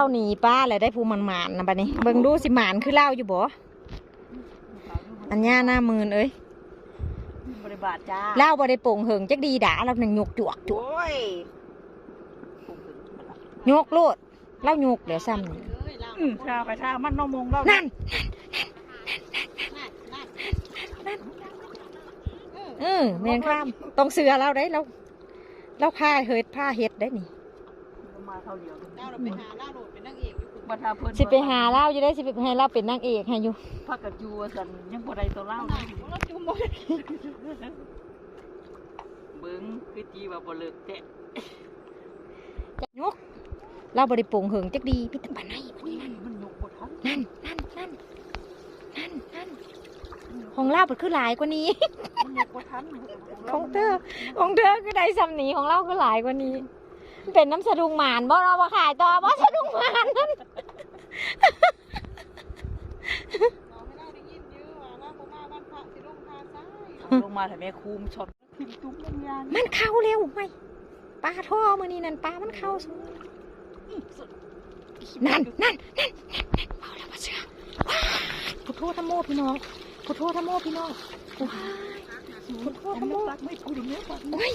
ล่าหนีป้าแล้วได้ผู้มันหมานนะบัดนี้ เบิ่งดูสิหมานคือเล่าอยู่บ่อัญญาหน้ามืนเอ้ยบริบาทจ้าเล่าบ่ได้โป่งเหิงจักดีด่าเราหนึ่งยกจวกจวกโอ้ยยกโลดเล่ายกเดี๋ยวซ้ำนี่อืมชาไปชามันน้องมงเรานั่นเออแมนข้ามต้องเสือเราได้เราเราผ้าเฮ็ดผ้าเฮ็ดได้นี่ มาเท่าเดียวเจ้าเราไปหาล่าโหลดเป็นนางเอกอยู่คุณบัตาเพิ่นสิไปหาเล่าอยู่ได้สิไปให้เล่าเป็นนางเอกให้อยู่พักกับจูสันยังบ่ได้ตัวเล่าเลยเราจุ่มหมดเบิ้งคือจีว่าบ่เลิกแตะยกเราบ่ได้โป่งเหิงจักดีพี่ตำปานไหนบัดนี้มันยกบ่ทันนั่นนั่นนั่นนั่นนั่นของเล่าเป็นคือหลายกว่านี้มันยกบ่ทันของเธอของเธอคือได้สำนีของเราคือหลายกว่านี้ เป็นน้ำสะดุงหมานบ่เรามาขายต่อบ่สะดุงหมานนั่นเราไม่ได้ได้ยินยื้อว่าล่าโบมาบ้านพระสิลงทาซ้ายลงมาแต่แม่คูมช็อตทิ่มตุ้มมันยานมันเข้าเร็วไหมปลาท่อมือนี่นั่นปลามันเข้าสูนั่นนั่นนั่นนั่นนั่นเบาแล้วมาเสือว้ายพุทโธธรรมโมพี่น้องพุทโธธรรมโมพี่น้องว้ายพุทโธธรรมโมปักไม่กูดูแม่ปักโอ้ย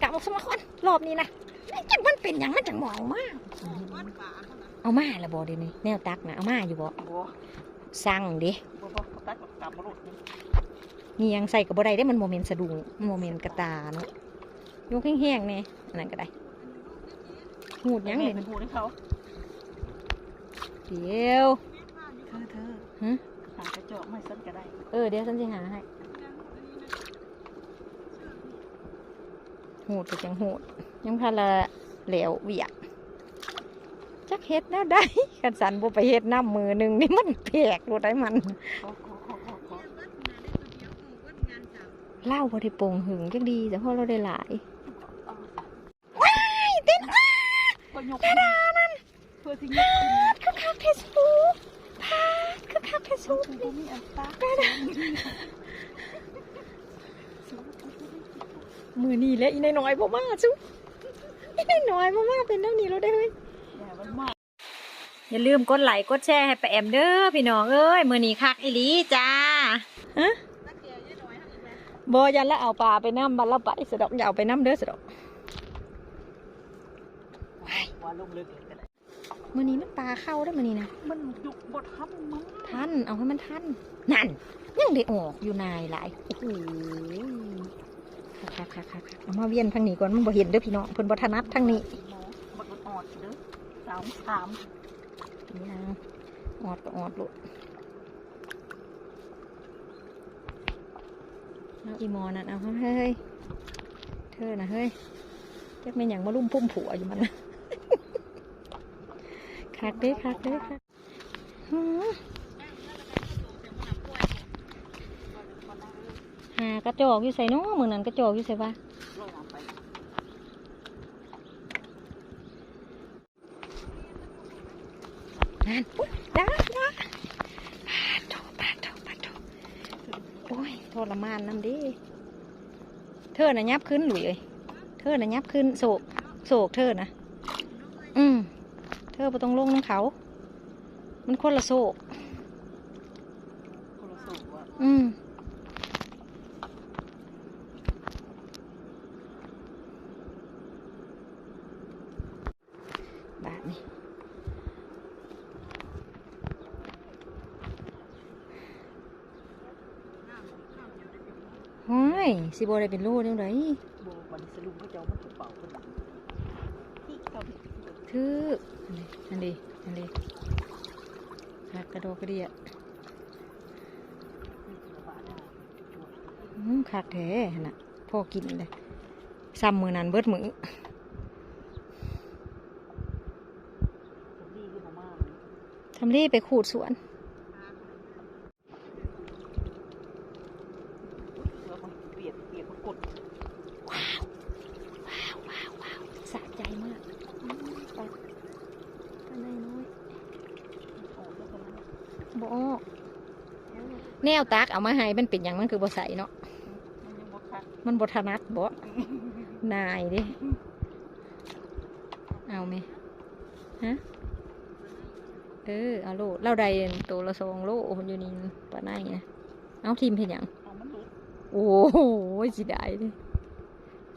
กลับออกสมาคอนรอบนี้นะนี่ จังมันเป็นหยังมันจังหมองมากบ้านป่าเท่านั้นเอามาแล้วบ่เดี๋ยวนี้แนวตักนะเอามาอยู่บ่บ่สั่งเด้บ่บ่ตักกลับมาโลดนี่ยังใส่กับบ่ได้ได้มันโมเมนต์สะดุงมันโมเมนต์กระตาเนาะยกแห้งๆเนี่ยอันนั้นก็ได้หูดหยังเลยเป็นนะผู้ให้เขาเดี๋ยวเธอเธอฮะหากระจอกไม่สั้นก็ได้ เออเดี๋ยวฉันจะหาให้ หูดก็จังหูดยังพาละเหลวเวียกจักเฮ็ดแนวได้กันสันบ่ไปเฮ็ดน้ำมือหนึ่งนี่มันแปลกรถได้มันเล่าบ่ได้โป่งหึงจักดีแต่พอเราได้หลายก็ยกกระดานั่นพื่อที่ยคือคักเทสูพาคือคักเทสูคือบ่มีอันตา มือนี่และอีนายน้อยบ่มาจุอีนายน้อยบ่มาเป็นเท่านี้แล้วได้เฮ้ยอย่ามันมกอย่าลืมกดไลค์กดแชร์ให้ป้าแอมเด้อพี่น้องเอ้ยมือนี้คักอีหลีจ้าฮะนักเกียร์ยี่น้อยเท่านี้แหละบ่ยันแล้วเอาปลาไปน้ำบัดละไปสะดอกอย่าเอาไปน้ำเด้อสะดอกมือนี้มันปลาเข้าได้มือนี้นะมันยุกบดทันมันทันเอาให้มันทันนั่นยังได้ออกอยู่นายหลายโอ้โห คักคักคักคักเอามาเวียนทางนี้ก่อนมันบ่เห็นเด้อพี่น้องเพิ่นบ่ถนัดทางนี้มันมันอ่อนเด้อสามสามนี่นะออดก็ออดลูกเอาอีหมอนั่นเอาเฮ้ยเธอนะเฮ้ยจะเป็นอย่างมาลุ่มพุ่มผัวอยู่มันนะคักเด้คักเด้คักหือหากระจอกอยู่ใส่เน้อมือนั้นกระจอกอยู่ใส่ปะนั่นอุ๊ยจ้าจ้าปาดโถปาดโถปาดโถโอ้ยทรมานน้ำดิเธอน่ะยับขึ้นหลุยเอ้ยเธอน่ะยับขึ้นโศกโศกเธอนะอืมเธอไปต้องลงน้ำเขา มันคนละโศกอืมแบบนี้ เฮ้ยสิบได้เป็นลูกยังไงโบวันสรุปก็จะเอามันถูกเป่าคนหลังที่เขาถืออันนี้อันนี้หักกระโดดกระเดียอืมคักแท้หั่นน่ะพ่อกินเลยซ้ำมือนั้นเบิดมือดีขึ้นมากทำรีไปขูดสวน แล้วมันเปียกเปียกมันกด ว้าว ว้าว ว้าว ว้าว สะใจมากอืมไปอันไหนน้อย ออกแล้วกันนะ บออก แนวตักเอามาให้มันเป็นอย่างมันคือบ่ใส่เนาะมันยังบดคักมันบ่ถนัดบ่นายเดิเอาไหมฮะเออเอาโลดเราได้ตัวละสองโลมันอยู่นี่ปะไนนะเอาทีมเห็นยังเอามันหลุดโอ้โหสิได้เลย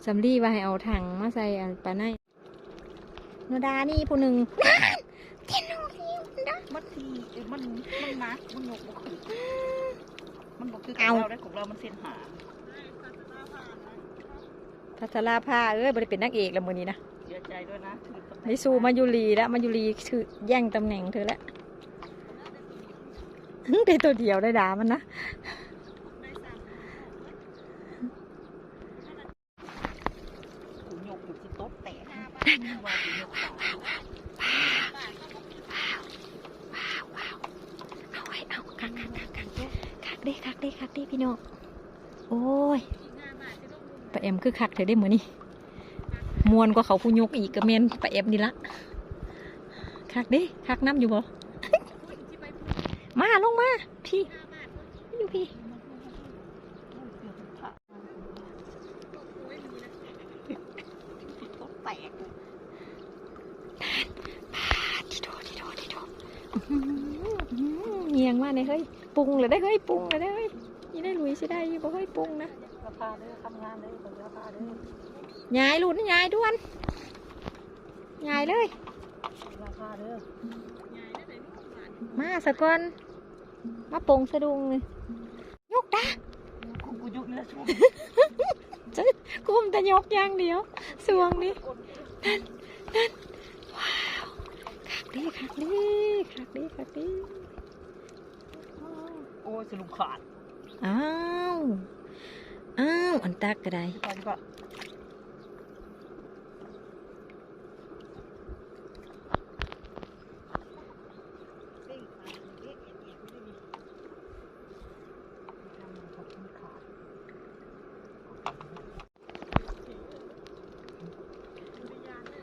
สำลีว่าให้เอาถังมาใส่อันปลาไนโนดานี่ผู้หนึ่งเทียนโนคิวนะมันทีเอ้ยมันมันหนักมันยกบ่ขึ้น มันบ่คือขเอาองเราได้ของเรา มันเส้นหาพัทราภาเอ้ยบริเป็นนักเอกแล้วมือนี้นะเสียใจด้วยนะถือตำแหน่งไม่สู้มายุรีแล้วมายุรีคือแย่งตำแหน่งเธอแล้วได้ตัวเดียวได้ด่ามันนะกูยกอยู่ที่โต๊ะแตกว่ากูยกต่อ เอาไว้เอาคักคักคักคักคัก เด้คักเด้คักเด้พี่น้องโอ้ยปะเอ็มคือคักเธอได้เหมือนนี่มวนกว่าเขาผู้ยกอีกกระเมนปะเอ็มนี่ละคักเด้คักน้ำอยู่บ่ มาลงมา พี่อยู่พี่ โต๊ะแตก ทีโดทีโดทีโดอื้อหือเงียงมากเลยเฮ้ยป รุงเลยได้เฮ้ยปรุงเลยได้เฮ้ยยี่ได้หลุยสิได้อยี่บ่เฮ้ยปรุงนะราคาเด้อทำงานเด้อคนราคาเด้อยายหลุดยายด้วนยายเลยราคาเด้อมาสะก่อนมาปรุงสะดุงเลยยกตากูกูยกนี่แหละช่วงกุมแต่ยกอย่างเดียวสวงนี้ว้าวคักดีคักดีคักดีคักดี โอ้ยสรุปขาดอ้าวอ้าวอันตักก็ได้ไปดีกว่า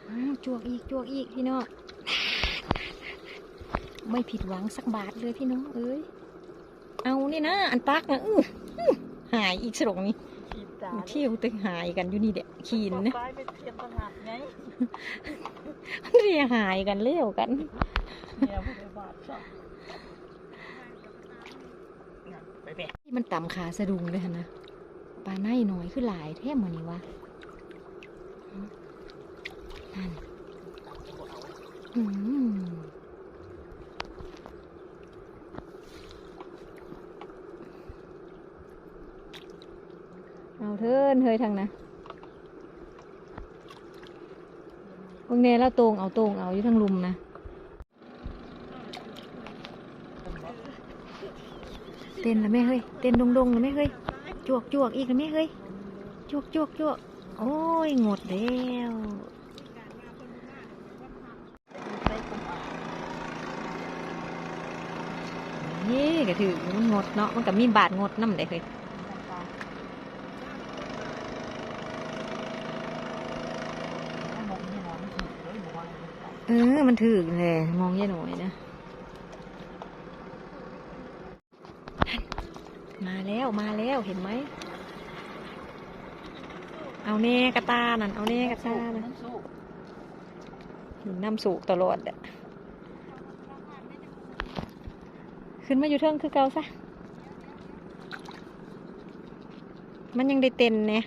อ้าวจวกอีกจวกอีกพี่น้องไม่ผิดหวังสักบาทเลยพี่น้องเอ้ย เอานี่นะ อันตักนะอื้อหายอีกสรงนี้ขีดตาเที่ยวตึงหายกันอยู่นี่เด็กขีนนะไปเทียมตลาดไงเรียหายกันเลี้ยวกันที่มันต่ำขาสะดุงเลยนะปลาไนหน่อยคือหลายแท้เหมือนนี่วะนั่นอืม เอาเทินเฮยทางนะพวกเนี้แล้วตรงเอาตรงเอาอยู่ทางลุมนะเต้นแล้วแม่เฮ้ยเต้นดงดงแล้วแม่เฮ้ยจวกจวกอีกแล้วแม่เฮ้ยจวกจวกจวกโอ้ยหมดแล้วนี่ก็ถือมันงดเนาะมันก็มีบาทงดน้ำได้เฮ้ย เออ มันถือเลยมองแย่หน่อยนะมาแล้วมาแล้วเห็นไหม เอาแน่กระตานั่นเอาแน่กระตานะเห็นน้ำสูกตลอดอะขึ้นมาอยู่เทิงคือเกาซะ มันยังได้เต้นเนี่ย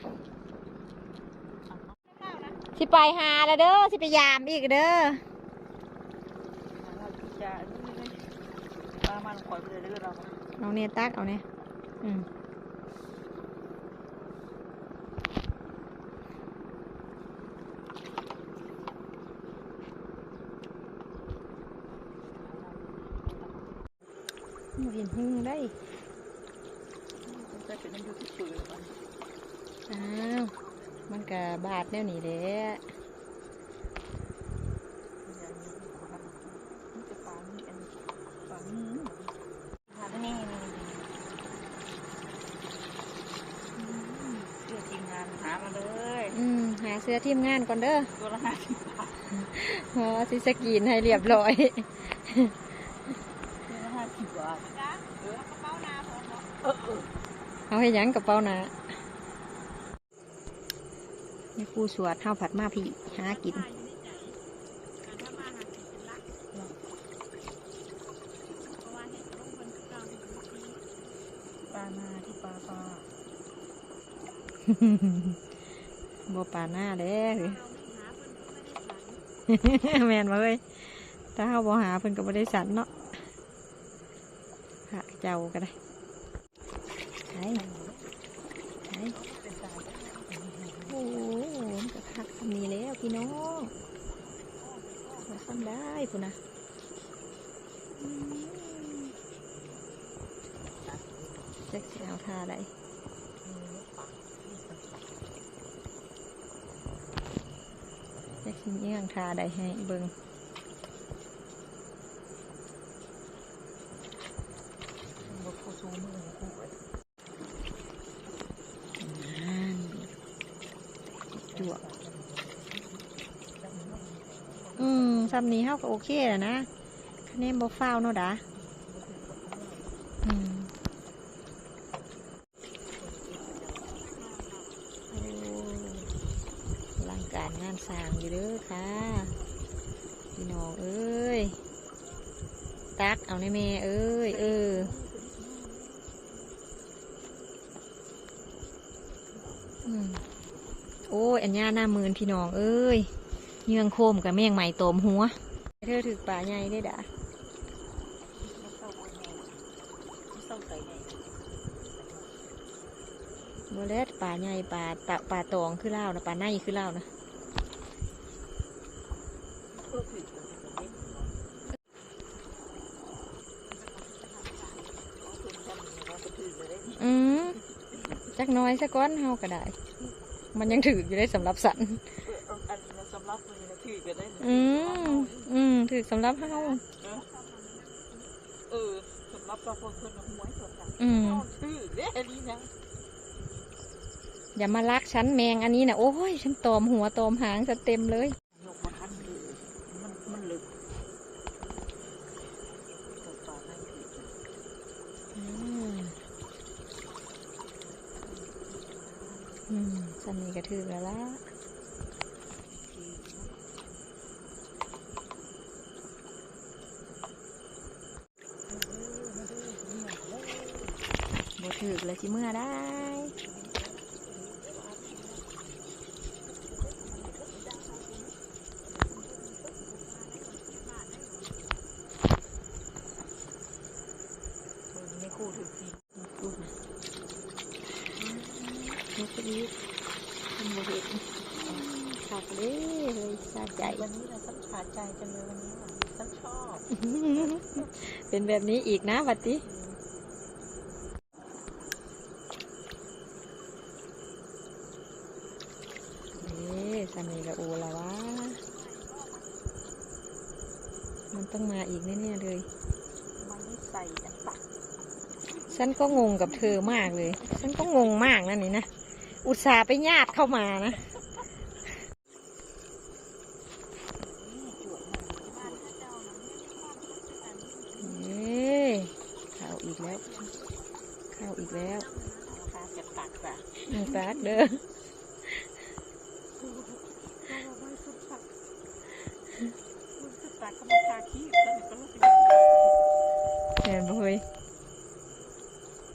สิไปหาแล้วเด้อ สิไปยามอีกเด้อ จะปลามันคอยไปเรื่อยเราเอาเนี่ยตักเอาเนี่ยอืมบ่เห็นหึงได้จะเป็นน้ำยูทูบเบอร์ก่อนอ้าว มันกะบาดแนวนี้แหละ กัเลยอืมหาเสื้อทีมงานก่อนเด้อตัวละห้าสิบบาทเพรสิสกีนให้เรียบร้อย ตัวละห้าสิบบาทเออเาให้ยังกับเป้านะนี่ครูสวดข้าวผัดมาพี่หากิน ปลานาที่ปลาปลา บ่ปาหน้าเด้แมนมาเอ้ยถ้าเฮาบ่หาเพิ่นก็บ่ได้สันเนาะหาเจ้าก็ได้ไห้ไห้โอ้โหมันก็คักทำนี้แล้วพี่น้องมาทำได้พุ่นนะจ็คสิเอาท่าใด นื่องทาใดให้เบิง่งกูนั่นจวกอืมซ้ำนี้เฮากับโอเคแล้วนะคะแนนบอฟ้าวเนาะดาอืมโอ้อลังกางอยู่เด้อค่ะพี่น้องเอ้ย ตักเอาในเมเอ้ย เออโอ้ย อันย่าหน้ามืนพี่น้องเอ้ยเยื่องโคมกับแมงใหม่ตมหัว เธอถือป่าใหญ่ได้ด่ะเศร้าโมเลสป่าใหญ่ป่าตะป่าตองคือเล่านะป่าในคือเล่านะ ก็คือ อืม จักหน้อยสักก้อนเฮาก็ได้ มันยังถืออยู่ได้สำหรับสันอันนี้สำหรับมือนะคือก็ได้อืมอืมถือสำหรับเฮาเออสำหรับเราคนคนหวยส่วนต่างอืมชื่อเด้นี่นะอย่ามาลักฉันแมงอันนี้นะโอ้ยฉันตอมหัวตอมหางจะเต็มเลย ยกมาทันคือมันมันลึกตัวต่อนั่นคือ อืมอืมสันนี้ก็ ถือแล้วล่ะบ่ถือเลยสิเมื่อได้ มึงไม่คู่ถึงจริง พูดนะนกกระดิบทำบ่เห็นขาดเลยเฮ้ยสาใจ วันนี้เราสัมผัสใจจังเลยวันนี้ฉันชอบเป็นแบบนี้อีกนะบัดนี้เอ๊ะสามีกับโอละวะมันต้องมาอีกแน่ๆเลย มันไม่ใส่อันปักฉันก็งงกับเธอมากเลย ฉันก็งงมากนั่นนี่นะ อุตส่าห์ไปญาติเข้ามานะ อ๊ะเข้าวอีกแล้วข้าวอีกแล้วตาจะตักอะมีปากเด้อตักก็มาทาขี้แล้วก็ลูกเห็นบ่เฮ้ย